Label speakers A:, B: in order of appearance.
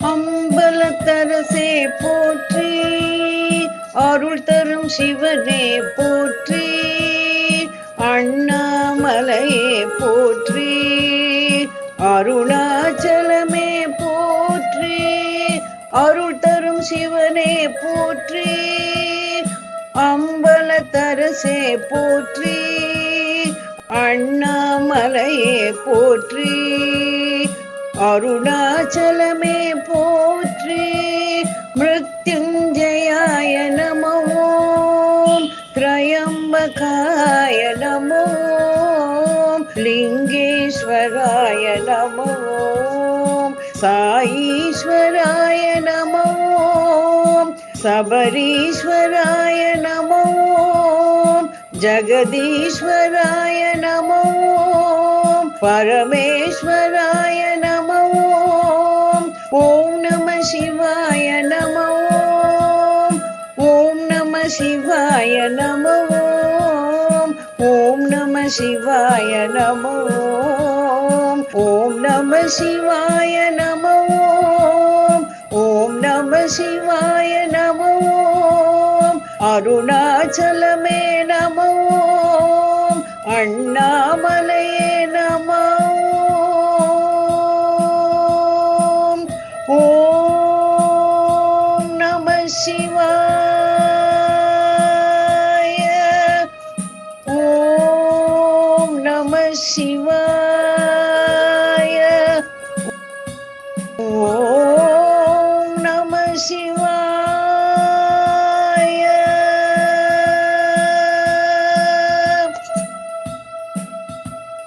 A: அம்பலத்தரசே போற்றி அருள் தரும் சிவனே போற்றி அண்ணாமலையே போற்றி அருணாச்சலமே போற்றி அருள் தரும் சிவனே போற்றி அம்பலத்தரசே போற்றி அண்ணாமலையே போற்றி. அருணாச்சலமே போற்றி மிருத்யுஞ்சயாய நமோ திரயம்பகாய நமோ லிங்கேஸ்வராய நமோ சாயீஸ்வராய நமோ சபரீஸ்வராய நமோ ஜகதீஸ்வராய நமோ பரமேஸ்வராய நமோ शिवाय नमो ॐ नमः शिवाय नमो ॐ नमः शिवाय नमो ॐ नमः शिवाय नमो अरुणाचलमे नमो अण्णामलये नमो ॐ नमः शिवाय Shivaya Om Namah